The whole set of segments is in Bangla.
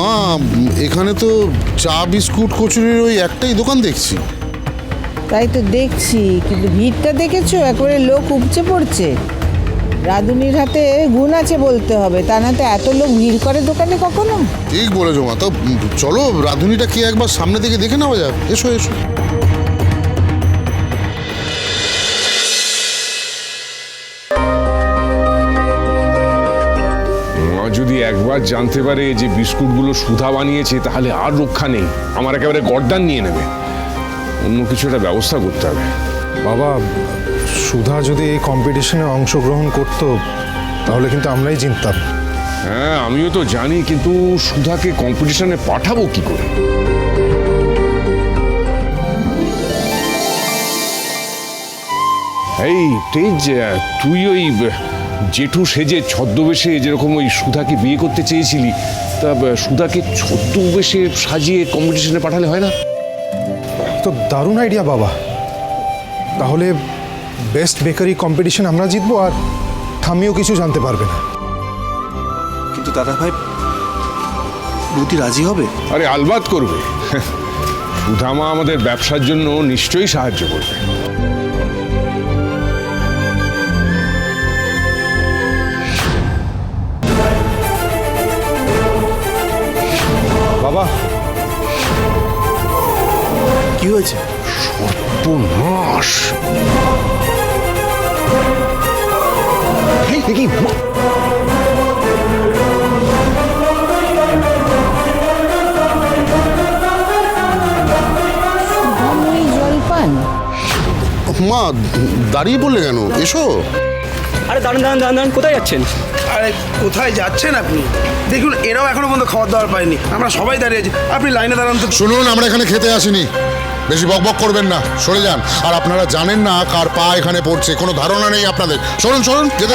উম, এখানে তো চা বিস্কুট কচুরির ওই একটাই দোকান দেখছি। তাই তো দেখছি কিন্তু ভিড়টা দেখেছ? একবারে লোক উপচে পড়ছে। রাধুনির হাতে গুণ আছে বলতে হবে। তা না তো এত লোক ভিড় করে দোকানে কখনো? ঠিক বলেছ মা। তো চলো রাধুনিটা কি একবার সামনে থেকে দেখে নেওয়া যাক? এসো এসো। যদি একবার জানতে পারে যে বিস্কুটগুলো সুধা বানিয়েছে তাহলে আর রক্ষা নেই। আমার একেবারে গর্দান নিয়ে নেবে। অন্য কিছু একটা ব্যবস্থা করতে হবে। বাবা সুধা যদি এই কম্পিটিশনে অংশগ্রহণ করতো তাহলে কিন্তু আমরাই জিততাম। হ্যাঁ আমিও তো জানি কিন্তু সুধাকে কম্পিটিশনে পাঠাবো কি করে? এই তেজ তুই ওই জেঠু সেজে ছদ্মবেশে যেরকম ওই সুধাকে বিয়ে করতে চেয়েছিলি তা সুধাকে ছদ্মবেশে সাজিয়ে কম্পিটিশনে পাঠালে হয় না? তো দারুণ আইডিয়া বাবা। তাহলে বেস্ট বেকারি কম্পিটিশন আমরা জিতবো আর ঠাম্মিও কিছু জানতে পারবে না। কিন্তু দাদা ভাই বৌদি রাজি হবে? আরে আলবাত করবে। সুধামা আমাদের ব্যবসার জন্য নিশ্চয়ই সাহায্য করবে। বাবা। কি হয়েছে? সর্বনাশ মা দাঁড়িয়ে পড়লে কেন? এসো। আরে দাঁড়ান দাঁড়ান দাঁড়ান দাঁড়ান কোথায় যাচ্ছেন? আরে কোথায় যাচ্ছেন আপনি? দেখুন এরাও এখনও পর্যন্ত খাবার দাবার পায়নি। আমরা সবাই দাঁড়িয়ে আছি। আপনি লাইনে দাঁড়ান তো। শুনুন আমরা এখানে খেতে আসিনি। বেশি বকবক করবেন না। সরে যান। আর আপনারা জানেন না কার পা এখানে পড়ছে। কোনো ধারণা নেই আপনাদের। সরুন সরুন যেতে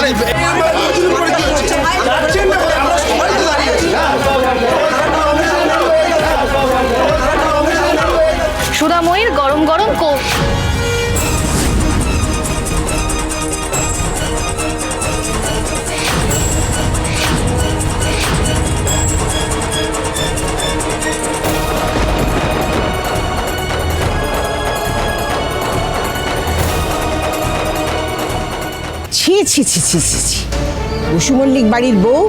ছি ছি ছি ছি ছি। বসু মল্লিক বাড়ির বউ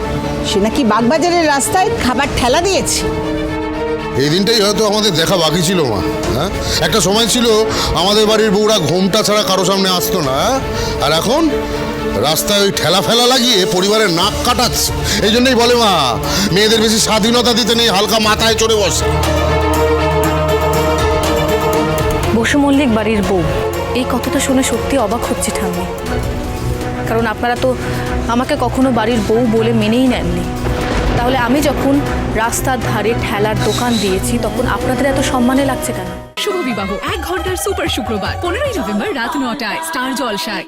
সে নাকি বাগবাজারের রাস্তায় খাবার ঠেলা দিয়েছে। এই দিনটাই হয়তো আমাদের দেখা বাকি ছিল মা হ্যাঁ? একটা সময় ছিল আমাদের বাড়ির বউরা ঘোমটা ছাড়া কারও সামনে আসতো না হ্যাঁ? আর এখন রাস্তায় ওই ঠেলা ফেলা লাগিয়ে পরিবারের নাক কাটাচ্ছে। এই জন্যই বলে মা মেয়েদের বেশি স্বাধীনতা দিতে নেই হালকা মাথায় চড়ে বসে। বসু মল্লিক বাড়ির বউ এই কথাটা শুনে সত্যি অবাক হচ্ছে ঠাম্মি। কারণ আপনারা তো আমাকে কখনো বাড়ির বউ বলে মেনেই নেননি। তাহলে আমি যখন রাস্তার ধারে ঠেলার দোকান দিয়েছি, তখন আপনাদের এত সম্মানে লাগছে কেন? শুভ বিবাহ। এক ঘণ্টার সুপার শুক্রবার, পনেরোই নভেম্বর রাত নটায়, স্টার জলসায়।